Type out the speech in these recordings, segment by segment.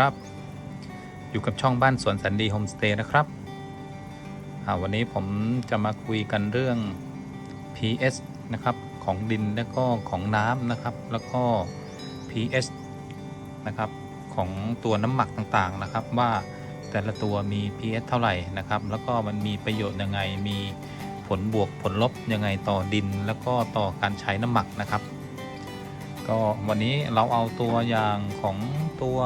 ครับ อยู่กับช่องบ้านสวนสันดีโฮมสเตย์นะครับ วันนี้ผมจะมาคุยกันเรื่อง PS นะครับ ของดินและก็ของน้ำนะครับ แล้วก็ PS นะครับ ของตัวน้ำหมักต่างๆนะครับ ว่าแต่ละตัวมี PS เท่าไหร่นะครับ แล้วก็มันมีประโยชน์ยังไง มีผลบวกผลลบยังไงต่อดิน แล้วก็ต่อการใช้น้ำหมักนะครับก็วันนี้เราเอาตัวอย่างของตัว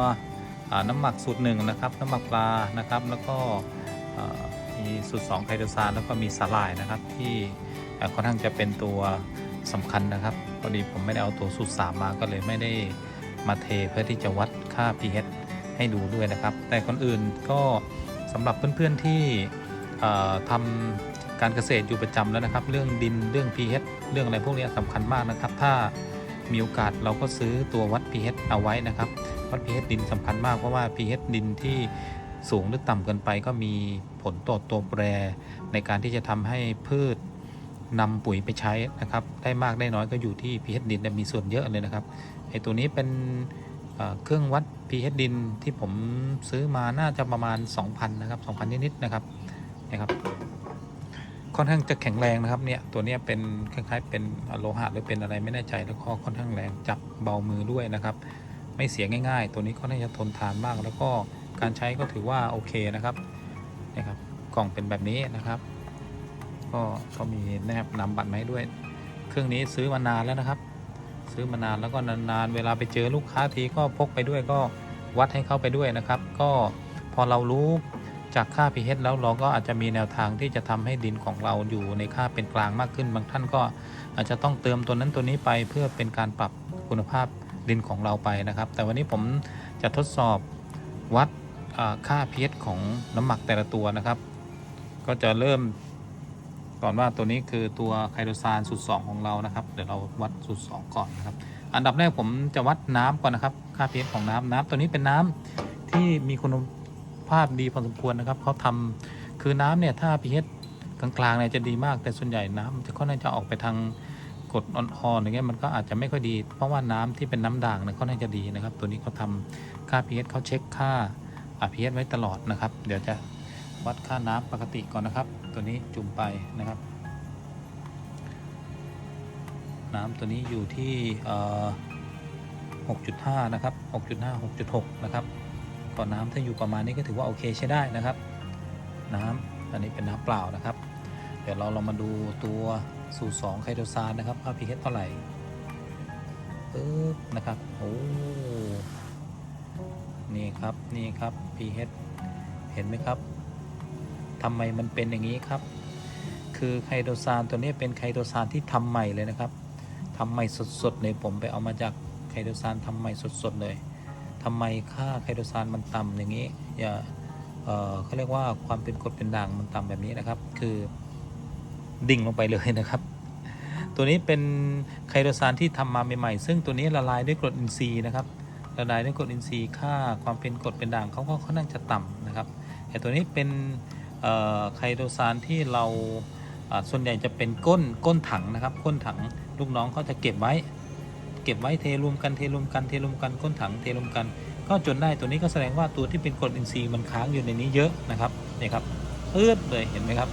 น้ำหมักสูตรหนึ่งนะครับ น้ำหมักปลานะครับ แล้วก็มีสูตร2ไคโตซานแล้วก็มีสาหร่ายนะครับ ที่ค่อนข้างจะเป็นตัวสำคัญนะครับพอดีผมไม่ได้เอาตัวสูตร3มาก็เลยไม่ได้มาเทเพื่อที่จะวัดค่า pH ให้ดูด้วยนะครับ แต่คนอื่นก็สำหรับเพื่อนๆที่เอ่อทำการเกษตรอยู่ประจำแล้วนะครับ เรื่องดินเรื่อง pH เรื่องอะไรพวกนี้สำคัญมากนะครับ ถ้า มีโอกาสเราก็ซื้อตัววัด pH เอาไว้นะครับ วัด pH ดินสำคัญมากเพราะว่า pH ดินที่สูงหรือต่ำเกินไปก็มีผลต่อตัวแปร ในการที่จะทำให้พืชนำปุ๋ยไปใช้นะครับ ได้มากได้น้อยก็อยู่ที่ pH ดินมีส่วนเยอะเลยนะครับไอตัวนี้เป็นเอ่อเครื่องวัด pH ดินที่ผมซื้อมาน่าจะประมาณ 2,000 นะครับ 2,000 นิดๆนะครับนะครับ ค่อนข้างจะแข็งแรงนะครับเนี่ยตัวนี้เป็นคล้ายๆเป็นโลหะหรือเป็นอะไรไม่แน่ใจแล้วก็ค่อนข้างแรงจับเบามือด้วยนะครับ ไม่เสียง่าย ๆ ตัวนี้ก็น่าจะทนทานมาก แล้วก็การใช้ก็ถือว่าโอเคนะครับนะครับกล่องเป็นแบบนี้นะครับ ก็ก็มีแนบนำบัตรมาให้ด้วย เครื่องนี้ซื้อมานานแล้วนะครับ ซื้อมานานแล้วก็นานๆเวลาไปเจอลูกค้าทีก็พกไปด้วยก็วัดให้เข้าไปด้วยนะครับ ก็พอเรารู้ จากค่า pH แล้วเราก็อาจจะมีแนวทางที่จะทำให้ดินของเราอยู่ในค่าเป็นกลางมากขึ้น บางท่านก็อาจจะต้องเติมตัวนั้นตัวนี้ไปเพื่อเป็นการปรับคุณภาพดินของเราไปนะครับ แต่วันนี้ผมจะทดสอบวัดค่า pH ของน้ำหมักแต่ละตัวนะครับ ก็จะเริ่มก่อนว่าตัวนี้คือตัวไคโตซานสูตร2ของเรานะครับ เดี๋ยวเราวัดสูตร2ก่อนนะครับ อันดับแรกผมจะวัดน้ำก่อนนะครับ ค่า pH ของน้ำน้ำตัวนี้เป็นน้ำที่มีคุณ ภาพดีพอสมควรนะครับเขาทำคือน้ำเนี่ยถ้า pH กลางๆเนี่ยจะดีมากแต่ส่วนใหญ่น้ำจะค่อนข้างจะออกไปทางกรดอ่อนๆอย่างเงี้ยมันก็อาจจะไม่ค่อยดี เพราะว่าน้ำที่เป็นน้ำด่างเนี่ยค่อนข้างจะดีนะครับ ตัวนี้เขาทำค่า pH เขาเช็คค่า pH ไว้ตลอดนะครับ เดี๋ยวจะวัดค่าน้ำปกติก่อนนะครับ ตัวนี้จุ่มไปนะครับ น้ำตัวนี้อยู่ที่เอ่อ6.5 นะครับ 6.5 6.6 นะครับ ต่อน้ำถ้าอยู่ประมาณนี้ก็ถือว่าโอเคใช้ได้นะครับ น้ำอันนี้เป็นน้ำเปล่านะครับ เดี๋ยวเราลองมาดูตัวสูตร2ไคโตซานนะครับว่า pH เท่าไหร่ปึ๊บนะครับโอ้นี่ครับนี่ครับ pH เห็นไหมครับทำไมมันเป็นอย่างนี้ครับ คือไคโตซานตัวนี้เป็นไคโตซานที่ทำใหม่เลยนะครับทำใหม่สดๆเลยผมไปเอามาจากไคโตซานทำใหม่สดๆเลย ทำไมค่าไคโตซานมันต่ำอย่างนี้อย่าเอ่อเขาเรียกว่าความเป็นกรดเป็นด่างมันต่ำแบบนี้นะครับ คือดิ่งลงไปเลยนะครับ ตัวนี้เป็นไคโตซานที่ทำมาใหม่ๆ ซึ่งตัวนี้ละลายด้วยกรดอินทรีย์นะครับละลายด้วยกรดอินทรีย์ค่าความเป็นกรดเป็นด่างเขาก็ค่อนข้างจะต่ำนะครับ แต่ตัวนี้เป็นไคโตซานที่เราอ่าส่วนใหญ่จะเป็นก้นก้นถังนะครับ ก้นถังลูกน้องเขาจะเก็บไว้ เก็บไว้เทรวมกันเทรวมกันเทรวมกันก้นถังเทรวมกัน ก็จนได้ตัวนี้ก็แสดงว่าตัวที่เป็นกรดอินทรีย์มันค้างอยู่ในนี้เยอะนะครับนี่ครับเอื้อเลยเห็นไหมครับ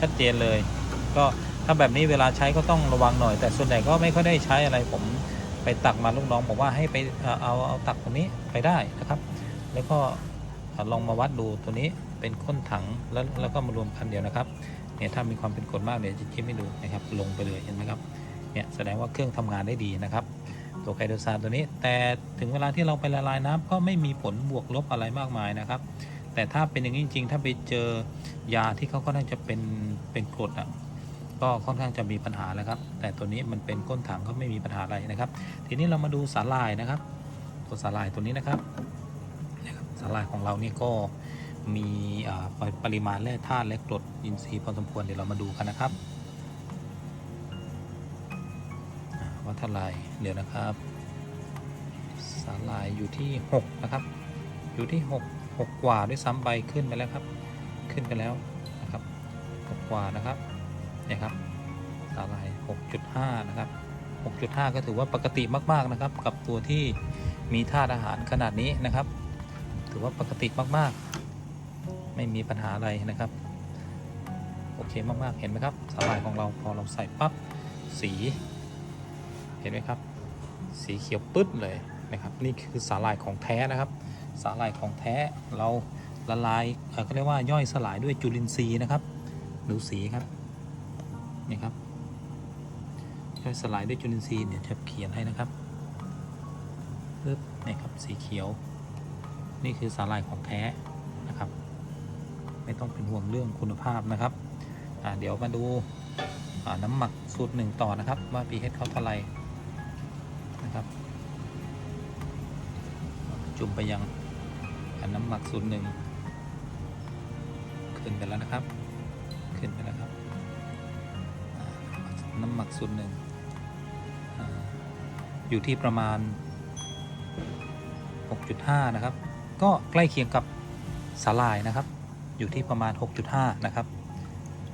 ชัดเจนเลย ก็ถ้าแบบนี้เวลาใช้ก็ต้องระวังหน่อย แต่ส่วนใหญ่ก็ไม่ค่อยได้ใช้อะไรผมไปตักมาลูกน้องบอกว่าให้ไปเอ่อเอาเอาตักตรงนี้ไปได้นะครับ แล้วก็ลองมาวัดดูตัวนี้เป็นก้นถังแล้วแล้วก็มารวมกันเดียวนะครับเนี่ยถ้ามีความเป็นกรดมากเดี๋ยวจะจิ้มให้ดูนะครับลงไปเลยเห็นไหมครับเนี่ยแสดงว่าเครื่องทำงานได้ดีนะครับ ตัวไคโตซานตัวนี้ แต่ถึงเวลาที่เราไปละลายน้ำก็ไม่มีผลบวกลบอะไรมากมายนะครับ แต่ถ้าเป็นอย่างนี้จริงๆ ถ้าไปเจอยาที่เขาก็น่างจะเป็นเป็นกรดอะก็ค่อนข้างจะมีปัญหาแล้วครับ แต่ตัวนี้มันเป็นก้นถังก็ไม่มีปัญหาอะไรนะครับ ทีนี้เรามาดูสาลายนะครับ ตัวสาลายตัวนี้นะครับนะครับสาลายของเรานี่ก็มีปริปริมาณแร่ธาตุและกรดอินทรีย์พอสมควรเดี๋ยวเรามาดูกันนะครับ ว่าเท่าไหร่เดี๋ยวนะครับ สาลายอยู่ที่ 6 นะครับ อยู่ที่ 6 6 กว่าด้วยซ้ำไปขึ้นไปแล้วครับ ขึ้นไปแล้วนะครับ 6 กว่านะครับเนี่ยครับสาลาย 6.5 นะครับ 6.5 ก็ถือว่าปกติมาก ๆ นะครับ กับตัวที่มีธาตุอาหารขนาดนี้นะครับ ถือว่าปกติมากๆ ไม่มีปัญหาอะไรนะครับ โอเคมาก ๆ เห็นไหมครับ สาหร่ายของเราพอเราใส่ปั๊บสี ห็นไหมครับ สีเขียวปึ๊ดเลยนะครับ นี่คือสาหร่ายของแท้นะครับ สาหร่ายของแท้เราละลายเอ่อเขาเรียกว่าย่อยสลายด้วยจุลินทรีย์นะครับดูสีครับนี่ครับย่อยสลายด้วยจุลินทรีย์เนี่ยจะเขียนให้นะครับปึ๊บนี่ครับสีเขียว นี่คือสาหร่ายของแท้นะครับ ไม่ต้องเป็นห่วงเรื่องคุณภาพนะครับเดี๋ยวมาดูน้ำหมักสูตรหนึ่งต่อนะครับ ว่า pH เขาเท่าไหร่ จุ่มไปยังอันน้ำหมักสูตรหนึ่งขึ้นไปแล้วนะครับ ขึ้นไปแล้วครับน้ำหมักสูตรหนึ่งออยู่ที่ประมาณ 6.5 นะครับ ก็ใกล้เคียงกับสาลายนะครับ อยู่ที่ประมาณ 6.5 นะครับ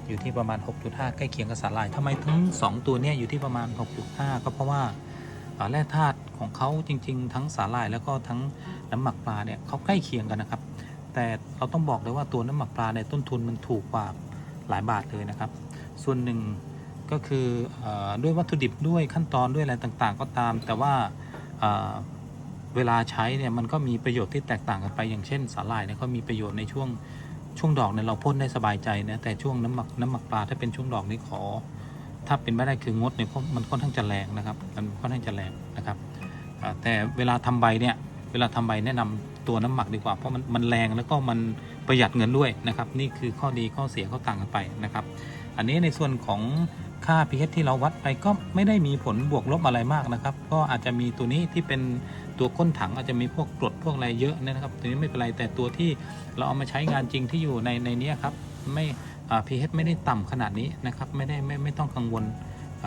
อยู่ที่ประมาณ 6.5 ใกล้เคียงกับสาลายทำไมทั้ง 2 ตัวเนี้ยอยู่ที่ประมาณ 6.5 ก็เพราะว่า แร่ธาตุของเขาจริง ๆ ทั้งสาลายแล้วก็ทั้งน้ำหมักปลาเนี่ยเขาใกล้เคียงกันนะครับ แต่เราต้องบอกเลยว่าตัวน้ำหมักปลาในต้นทุนมันถูกกว่าหลายบาทเลยนะครับ ส่วนหนึ่งก็คืออด้วยวัตถุดิบด้วยขั้นตอนด้วยอะไรต่างๆ ก็ตาม แต่ว่าอ่าเวลาใช้เนี่ยมันก็มีประโยชน์ที่แตกต่างกันไปอย่างเช่น สาหร่ายเนี่ยเขามีประโยชน์ในช่วงช่วงดอกเนี่ยเราพ่นได้สบายใจนะแต่ช่วงน้ำหมักน้ำหมักปลาถ้าเป็นช่วงดอกนี่ขอ ถ้าเป็นไม่ได้คืองดเนี่ยเพราะมันค่อนข้างจะแรงนะครับ มันค่อนข้างจะแรงนะครับแต่เวลาทำใบเนี่ยเวลาทำใบแนะนำตัวน้ำหมักดีกว่าเพราะมันมันแรงแล้วก็มันประหยัดเงินด้วยนะครับ นี่คือข้อดีข้อเสียเขาต่างกันไปนะครับ อันนี้ในส่วนของค่า pH ที่เราวัดไปก็ไม่ได้มีผลบวกลบอะไรมากนะครับ ก็อาจจะมีตัวนี้ที่เป็นตัวก้นถังอาจจะมีพวกกรดพวกอะไรเยอะนะครับ ตัวนี้ไม่เป็นไรแต่ตัวที่เราเอามาใช้งานจริงที่อยู่ในในนี้ครับไม่ pH ไม่ได้ต่ำขนาดนี้นะครับ ไม่ได้ไม่ไม่ต้องกังวล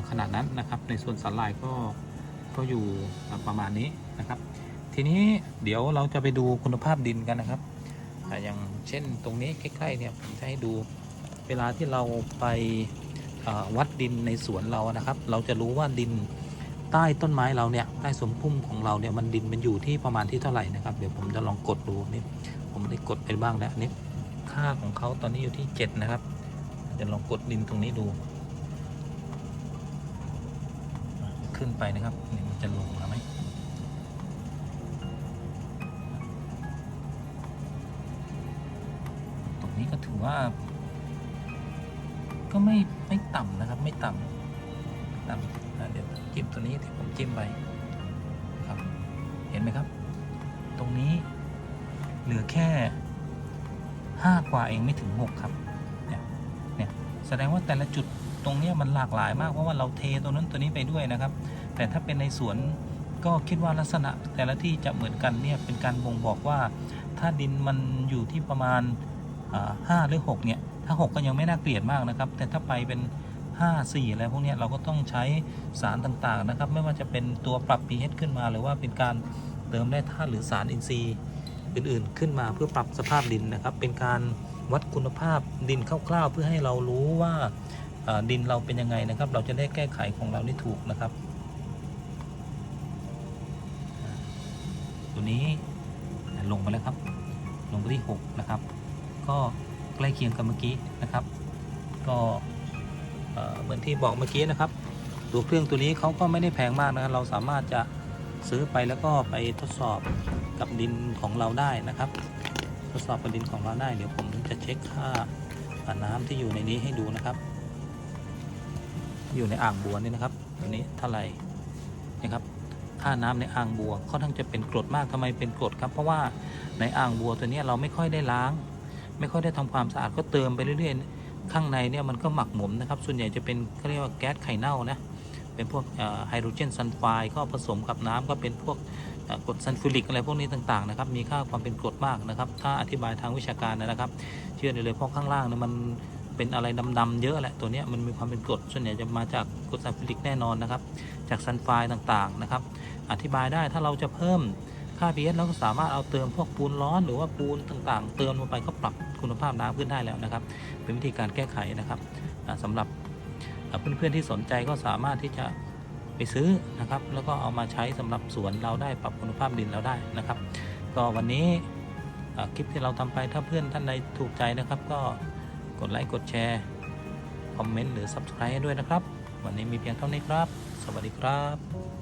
ขนาดนั้นนะครับ ในส่วนสาหร่ายก็ก็อยู่ประมาณนี้นะครับ ทีนี้เดี๋ยวเราจะไปดูคุณภาพดินกันนะครับอย่างเช่นตรงนี้ใกล้ๆเนี่ยผมจะให้ดูเวลาที่เราไปวัดดินในสวนเรานะครับ เราจะรู้ว่าดินใต้ต้นไม้เราเนี่ยใต้สมพุ่มของเราเนี่ยมันดินมันอยู่ที่ประมาณที่เท่าไหร่นะครับ เดี๋ยวผมจะลองกดดูนี่ผมได้กดไปบ้างแล้วนี่ ค่าของเขาตอนนี้อยู่ที่ 7 นะครับจะลองกดดินตรงนี้ดู ขึ้นไปนะครับนี่มันจะลงมาไหมตรงนี้ก็ถือว่า ก็ไม่ไม่ต่ำนะครับ ไม่ต่ำต่ำเดี๋ยวจิ้มตัวนี้ที่ผมจิ้มไปครับ เห็นไหมครับ ตรงนี้เหลือแค่ ห้ากว่าเองไม่ถึงหกครับ เนี่ย เนี่ย แสดงว่าแต่ละจุดตรงนี้มันหลากหลายมาก เพราะว่าเราเทตัวนั้นตัวนี้ไปด้วยนะครับ แต่ถ้าเป็นในสวนก็คิดว่าลักษณะแต่ละที่จะเหมือนกันเนี่ยเป็นการบ่งบอกว่า ถ้าดินมันอยู่ที่ประมาณห้าหรือหกเนี่ย ถ้า 6 ก็ยังไม่น่าเกลียดมากนะครับ แต่ถ้าไปเป็น 5 4 อะไรพวกนี้เราก็ต้องใช้สารต่างๆนะครับ ไม่ว่าจะเป็นตัวปรับ pH ขึ้นมา หรือว่าเป็นการเติมแร่ธาตุหรือสารอินทรีย์ อื่นๆ ขึ้นมาเพื่อปรับสภาพดินนะครับ เป็นการวัดคุณภาพดินคร่าวๆ เพื่อให้เรารู้ว่าดินเราเป็นยังไงนะครับ เราจะได้แก้ไขของเราได้ถูกนะครับ ตัวนี้ลงไปแล้วครับ ลงไปที่ 6 นะครับ ก็ใกล้เคียงกับเมื่อกี้นะครับ ก็เอ่อเหมือนที่บอกเมื่อกี้นะครับ ตัวเครื่องตัวนี้เขาก็ไม่ได้แพงมากนะครับเราสามารถจะซื้อไปแล้วก็ไปทดสอบ กับดินของเราได้นะครับ ทดสอบกับดินของเราได้ เดี๋ยวผมจะเช็คค่าน้ำที่อยู่ในนี้ให้ดูนะครับ อยู่ในอ่างบัวนี่นะครับตัวนี้เท่าไหร่นะครับค่าน้ำในอ่างบัวค่อนข้างจะเป็นกรดมากทำไมเป็นกรดครับ เพราะว่าในอ่างบัวตัวนี้เราไม่ค่อยได้ล้าง ไม่ค่อยได้ทำความสะอาดก็เติมไปเรื่อยๆ ข้างในเนี่ยมันก็หมักหมมนะครับ ส่วนใหญ่จะเป็นเขาเรียกว่าแก๊สไข่เน่านะเป็นพวกไฮโดรเจนซัลไฟด์ก็ผสมกับน้ำก็เป็นพวก กรดซัลฟูริกอะไรพวกนี้ต่างๆนะครับมีค่าความเป็นกรดมากนะครับ ถ้าอธิบายทางวิชาการนะครับ เชื่อได้เลยเพราะข้างล่างเนี่ยมันเป็นอะไรดำๆเยอะแหละตัวนี้มันมีความเป็นกรดส่วนใหญ่จะมาจากกรดซัลฟูริกแน่นอนนะครับ จากซัลไฟด์ต่างๆนะครับ อธิบายได้ถ้าเราจะเพิ่มค่า pH เราก็สามารถเอาเติมพวกปูนร้อนหรือว่าปูนต่างๆ เติมลงไปก็ปรับคุณภาพน้ำขึ้นได้แล้วนะครับ เป็นวิธีการแก้ไขนะครับอ่าสำหรับเพื่อนๆที่สนใจก็สามารถที่จะ ไปซื้อนะครับ แล้วก็เอามาใช้สำหรับสวนเราได้ปรับคุณภาพดินเราได้นะครับ ก็วันนี้คลิปที่เราทำไปถ้าเพื่อนท่านใดถูกใจนะครับ ก็กดไลค์กดแชร์คอมเมนต์หรือ Subscribe ให้ด้วยนะครับ วันนี้มีเพียงเท่านี้ครับ สวัสดีครับ